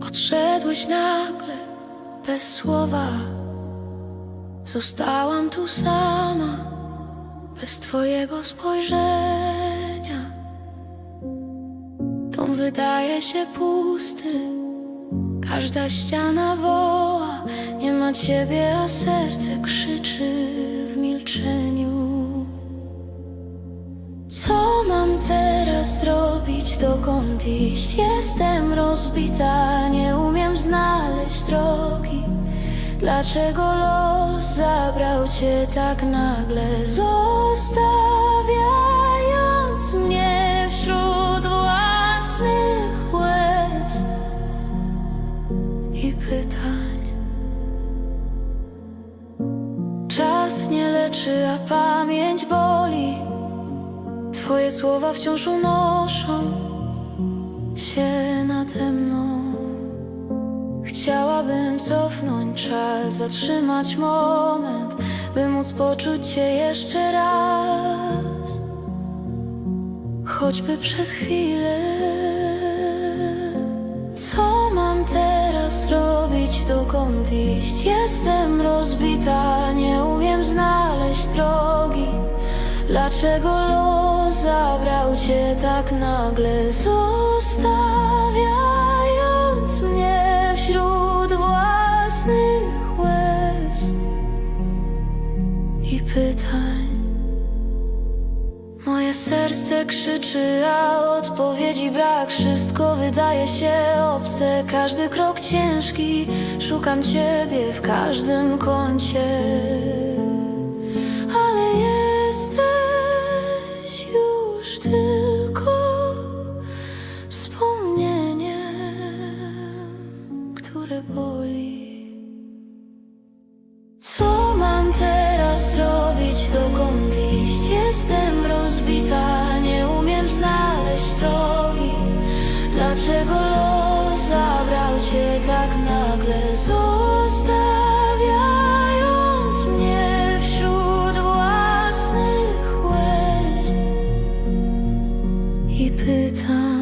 Odszedłeś nagle, bez słowa. Zostałam tu sama, bez twojego spojrzenia. Dom wydaje się pusty, każda ściana woła. Nie ma ciebie, a serce krzyczy w milczeniu. Co mam teraz zrobić, dokąd iść? Jestem rozbita, nie umiem znaleźć drogi. Dlaczego los zabrał cię tak nagle, zostawiając Czas nie leczy, a pamięć boli. Twoje słowa wciąż unoszą się nade mną. Chciałabym cofnąć czas, zatrzymać moment, by móc poczuć Cię jeszcze raz, choćby przez chwilę. Co mam teraz robić, dokąd iść? Jestem rozbita, nie. Dlaczego los zabrał cię tak nagle, zostawiając mnie wśród własnych łez i pytań? Moje serce krzyczy, a odpowiedzi brak. Wszystko wydaje się obce, każdy krok ciężki. Szukam ciebie w każdym kącie. które boli Co mam teraz robić, dokąd iść? Jestem rozbita, nie umiem znaleźć drogi Dlaczego los zabrał cię tak nagle? Zostawiając mnie wśród własnych łez I pytam